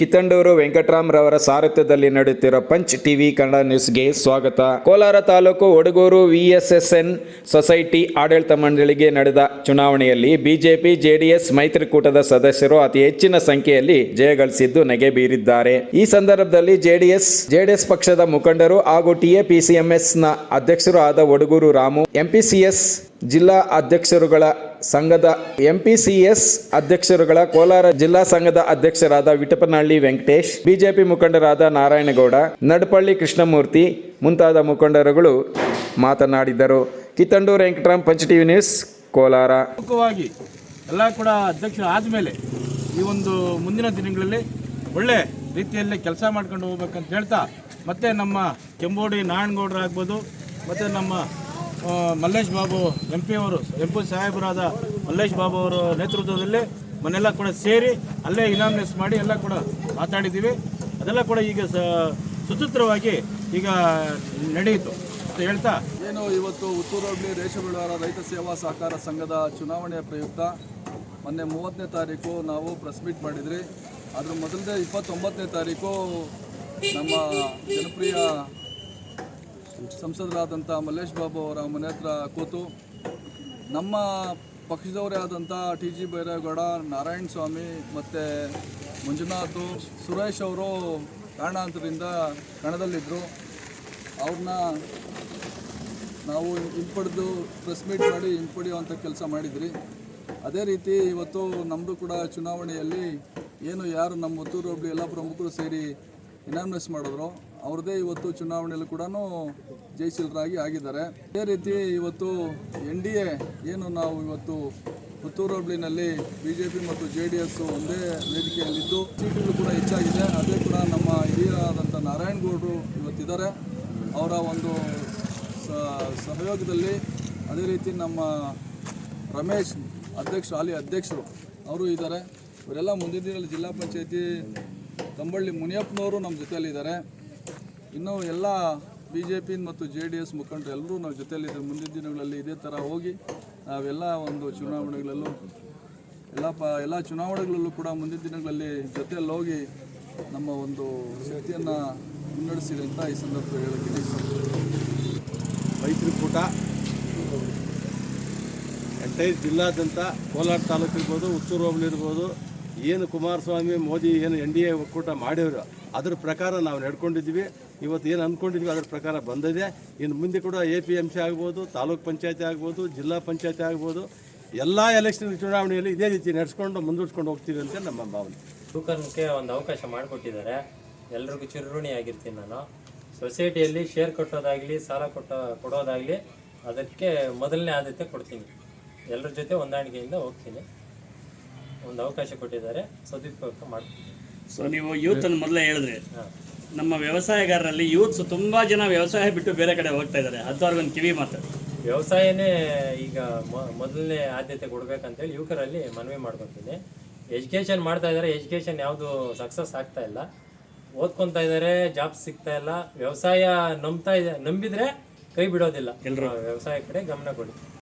ಕಿತ್ತಂಡೂರು ವೆಂಕಟರಾಮ್ ರವರ ಸಾರಥ್ಯದಲ್ಲಿ ನಡೆಯುತ್ತಿರುವ punch TV Kannada ನ್ಯೂಸ್ಗೆ ಸ್ವಾಗತ. ಕೋಲಾರ ತಾಲೂಕು ಒಡಗೂರು ವಿಎಸ್ಎಸ್ಎನ್ ಸೊಸೈಟಿ ಆಡಳಿತ ಮಂಡಳಿಗೆ ನಡೆದ ಚುನಾವಣೆಯಲ್ಲಿ ಬಿಜೆಪಿ, ಜೆಡಿಎಸ್ ಮೈತ್ರಿಕೂಟದ ಸದಸ್ಯರು ಅತಿ ಹೆಚ್ಚಿನ ಸಂಖ್ಯೆಯಲ್ಲಿ ಜಯಗಳಿಸಿದ್ದು ನೆಗೆ ಬೀರಿದ್ದಾರೆ. ಈ ಸಂದರ್ಭದಲ್ಲಿ ಜೆಡಿಎಸ್ ಜೆಡಿಎಸ್ ಪಕ್ಷದ ಮುಖಂಡರು ಹಾಗೂ ಟಿಎಪಿಸಿಎಂಎಸ್ನ ಅಧ್ಯಕ್ಷರು ಆದ ಒಡಗೂರು ರಾಮು ಎಂಪಿಸಿಎಸ್ ಜಿಲ್ಲಾ ಅಧ್ಯಕ್ಷರುಗಳ ಸಂಘದ ಎಂಪಿಸಿಎಸ್ ಅಧ್ಯಕ್ಷರುಗಳ ಕೋಲಾರ ಜಿಲ್ಲಾ ಸಂಘದ ಅಧ್ಯಕ್ಷರಾದ ವಿಟಪನಹಳ್ಳಿ ವೆಂಕಟೇಶ್, ಬಿಜೆಪಿ ಮುಖಂಡರಾದ ನಾರಾಯಣಗೌಡ, ನಡಪಳ್ಳಿ ಕೃಷ್ಣಮೂರ್ತಿ ಮುಂತಾದ ಮುಖಂಡರುಗಳು ಮಾತನಾಡಿದರು. ಕಿತ್ತಂಡೂರು ವೆಂಕಟರಾಮ್, ಪಂಚ ಟಿವಿ ನ್ಯೂಸ್, ಕೋಲಾರ. ಪ್ರಮುಖವಾಗಿ ಎಲ್ಲ ಕೂಡ ಅಧ್ಯಕ್ಷರು ಆದಮೇಲೆ ಈ ಒಂದು ಮುಂದಿನ ದಿನಗಳಲ್ಲಿ ಒಳ್ಳೆ ರೀತಿಯಲ್ಲಿ ಕೆಲಸ ಮಾಡ್ಕೊಂಡು ಹೋಗ್ಬೇಕಂತ ಹೇಳ್ತಾ ಮತ್ತೆ ನಮ್ಮ ಕೆಂಬೋಡಿ ನಾರಾಯಣಗೌಡರಾಗ್ಬೋದು, ಮತ್ತು ನಮ್ಮ ಮಲ್ಲೇಶ್ ಬಾಬು ಎಂ ಪಿ ಅವರು, ಎಂ ಪಿ ಸಾಹೇಬರಾದ ಮಲ್ಲೇಶ್ ಬಾಬು ಅವರ ನೇತೃತ್ವದಲ್ಲಿ ಮನೆಲ್ಲ ಕೂಡ ಸೇರಿ ಅಲ್ಲೇ ಇನಾಮಿನೇಸ್ ಮಾಡಿ ಎಲ್ಲ ಕೂಡ ಮಾತಾಡಿದ್ದೀವಿ. ಅದೆಲ್ಲ ಕೂಡ ಈಗ ಸ ಈಗ ನಡೆಯಿತು. ಅಂತ ಹೇಳ್ತಾ? ಏನು ಇವತ್ತು ಉತ್ತೂರು ಹೋಬಳಿ ರೇಷಬೆಳವಾರ ರೈತ ಸೇವಾ ಸಹಕಾರ ಸಂಘದ ಚುನಾವಣೆಯ ಪ್ರಯುಕ್ತ ಮೊನ್ನೆ ಮೂವತ್ತನೇ ತಾರೀಕು ನಾವು ಪ್ರೆಸ್ ಮೀಟ್ ಮಾಡಿದ್ರಿ. ಅದ್ರ ಮೊದಲನೇ ಇಪ್ಪತ್ತೊಂಬತ್ತನೇ ತಾರೀಕು ನಮ್ಮ ಜನಪ್ರಿಯ ಸಂಸದರಾದಂಥ ಮಲ್ಲೇಶ್ ಬಾಬು ಅವರ ಮನೆ ಹತ್ರ ಕೂತು ನಮ್ಮ ಪಕ್ಷದವರೇ ಆದಂಥ ಟಿ ಜಿ ಬೈರೇಗೌಡ ನಾರಾಯಣ ಸ್ವಾಮಿ ಮತ್ತು ಮಂಜುನಾಥ್, ಸುರೇಶ್ ಅವರು ಕಾರಣಾಂತರದಿಂದ ಕಣದಲ್ಲಿದ್ದರು ಅವ್ರನ್ನ ನಾವು ಹಿಂಪಡೆದು ಪ್ರೆಸ್ ಮೀಟ್ ಮಾಡಿ ಹಿಂಪಡೆಯುವಂಥ ಕೆಲಸ ಮಾಡಿದ್ರಿ. ಅದೇ ರೀತಿ ಇವತ್ತು ನಮ್ಮದು ಕೂಡ ಚುನಾವಣೆಯಲ್ಲಿ ಏನು ಯಾರು ನಮ್ಮ ಮತ್ತೂರು ಒಬ್ಬರು ಎಲ್ಲ ಪ್ರಮುಖರು ಸೇರಿ ಇನಾಮಿನೇಸ್ ಮಾಡಿದ್ರು. ಅವ್ರದ್ದೇ ಇವತ್ತು ಚುನಾವಣೆಯಲ್ಲಿ ಕೂಡ ಜಯಶೀಲರಾಗಿ ಆಗಿದ್ದಾರೆ. ಅದೇ ರೀತಿ ಇವತ್ತು ಎನ್ ಡಿ ಎ ಏನು ನಾವು ಇವತ್ತು ಪುತ್ತೂರು ಹೋಬಳಿನಲ್ಲಿ ಬಿ ಜೆ ಪಿ ಮತ್ತು ಜೆ ಡಿ ಎಸ್ ಒಂದೇ ವೇದಿಕೆಯಲ್ಲಿದ್ದು ಸೀಟುಗಳು ಕೂಡ ಹೆಚ್ಚಾಗಿದೆ. ಅದೇ ಕೂಡ ನಮ್ಮ ಹಿರಿಯರಾದಂಥ ನಾರಾಯಣಗೌಡರು ಇವತ್ತಿದ್ದಾರೆ. ಅವರ ಒಂದು ಸಹಯೋಗದಲ್ಲಿ ಅದೇ ರೀತಿ ನಮ್ಮ ರಮೇಶ್ ಅಧ್ಯಕ್ಷರು ಅಲ್ಲಿ ಅಧ್ಯಕ್ಷರು ಅವರು ಇದ್ದಾರೆ. ಇವರೆಲ್ಲ ಮುಂದಿನ ದಿನದಲ್ಲಿ ಜಿಲ್ಲಾ ಪಂಚಾಯತಿ, ಕಂಬಳ್ಳಿ ಮುನಿಯಪ್ಪನವರು ನಮ್ಮ ಜೊತೆಯಲ್ಲಿದ್ದಾರೆ. ಇನ್ನು ಎಲ್ಲ ಬಿ ಜೆ ಪಿ ಮತ್ತು ಜೆ ಡಿ ಎಸ್ ಮುಖಂಡರು ಎಲ್ಲರೂ ನಾವು ಜೊತೆಯಲ್ಲಿದ್ದರೆ ಮುಂದಿನ ದಿನಗಳಲ್ಲಿ ಇದೇ ಥರ ಹೋಗಿ ನಾವೆಲ್ಲ ಒಂದು ಚುನಾವಣೆಗಳಲ್ಲೂ ಎಲ್ಲ ಪ, ಎಲ್ಲ ಚುನಾವಣೆಗಳಲ್ಲೂ ಕೂಡ ಮುಂದಿನ ದಿನಗಳಲ್ಲಿ ಜೊತೆಯಲ್ಲಿ ಹೋಗಿ ನಮ್ಮ ಒಂದು ಶಕ್ತಿಯನ್ನು ಮುನ್ನಡೆಸಿದೆ ಅಂತ ಈ ಸಂದರ್ಭದಲ್ಲಿ ಹೇಳೋಕ್ಕೆ ಮೈತ್ರಿಕೂಟ ಎಂಟೈದು ಜಿಲ್ಲಾದ್ಯಂತ ಕೋಲಾರ ತಾಲೂಕು ಇರ್ಬೋದು, ಹುಚ್ಚೂರು ಹೋಬಳಿ ಇರ್ಬೋದು, ಏನು ಕುಮಾರಸ್ವಾಮಿ, ಮೋದಿ, ಏನು ಎನ್ ಡಿ ಎ ಒಕ್ಕೂಟ ಮಾಡಿದ್ರು, ಅದ್ರ ಪ್ರಕಾರ ನಾವು ನಡ್ಕೊಂಡಿದ್ದೀವಿ. ಇವತ್ತು ಏನು ಅಂದ್ಕೊಂಡಿದ್ವಿ ಅದರ ಪ್ರಕಾರ ಬಂದಿದೆ. ಇನ್ನು ಮುಂದೆ ಕೂಡ ಎ ಪಿ ಎಂ ಸಿ ಆಗ್ಬೋದು ತಾಲೂಕ್ ಪಂಚಾಯತಿ ಆಗ್ಬೋದು ಜಿಲ್ಲಾ ಪಂಚಾಯತಿ ಆಗ್ಬೋದು ಎಲ್ಲ ಎಲೆಕ್ಷನ್ ಚುನಾವಣೆಯಲ್ಲಿ ಇದೇ ರೀತಿ ನಡೆಸ್ಕೊಂಡು ಮುಂದೂಡ್ಸ್ಕೊಂಡು ಹೋಗ್ತೀವಿ ಅಂತ ನಮ್ಮ ಭಾವನೆ. ಯುವಕರಿಗೆ ಒಂದು ಅವಕಾಶ ಮಾಡಿಕೊಟ್ಟಿದ್ದಾರೆ. ಎಲ್ರಿಗೂ ಚಿರಋಣಿ ಆಗಿರ್ತೀನಿ ನಾನು. ಸೊಸೈಟಿಯಲ್ಲಿ ಶೇರ್ ಕಟ್ಟೋದಾಗಲಿ ಸಾಲ ಕೊಟ್ಟ ಕೊಡೋದಾಗಲಿ ಅದಕ್ಕೆ ಮೊದಲನೇ ಆದ್ಯತೆ ಕೊಡ್ತೀನಿ. ಎಲ್ಲರ ಜೊತೆ ಹೊಂದಾಣಿಕೆಯಿಂದ ಹೋಗ್ತೀನಿ. ಒಂದು ಅವಕಾಶ ಕೊಟ್ಟಿದ್ದಾರೆ. ಸದುಪಯೋಗ ಮಾಡ್ತೀನಿ ಸೊ ನೀವು ಯೂತ್ ಅನ್ನು ಮೊದಲೇ ಹೇಳಿದ್ರೆ ಹಾಂ. ನಮ್ಮ ವ್ಯವಸಾಯಗಾರರಲ್ಲಿ ಯೂತ್ಸ್ ತುಂಬಾ ಜನ ವ್ಯವಸಾಯ ಬಿಟ್ಟು ಬೇರೆ ಕಡೆ ಹೋಗ್ತಾ ಇದ್ದಾರೆ. ಒಂದು ಕಿವಿ ಮಾತು ವ್ಯವಸಾಯನೇ ಈಗ ಮೊದಲನೇ ಆದ್ಯತೆ ಕೊಡ್ಬೇಕಂತೇಳಿ ಯುವಕರಲ್ಲಿ ಮನವಿ ಮಾಡ್ಕೊತೀನಿ. ಎಜುಕೇಷನ್ ಮಾಡ್ತಾ ಇದ್ದಾರೆ. ಎಜುಕೇಷನ್ ಯಾವುದು ಸಕ್ಸಸ್ ಆಗ್ತಾ ಇಲ್ಲ. ಓದ್ಕೊತಾ ಇದ್ದಾರೆ. ಜಾಬ್ ಸಿಗ್ತಾ ಇಲ್ಲ. ವ್ಯವಸಾಯ ನಂಬ್ತಾ ಇದೆ. ನಂಬಿದ್ರೆ ಕೈ ಬಿಡೋದಿಲ್ಲ. ವ್ಯವಸಾಯ ಕಡೆ ಗಮನ ಕೊಡಿ.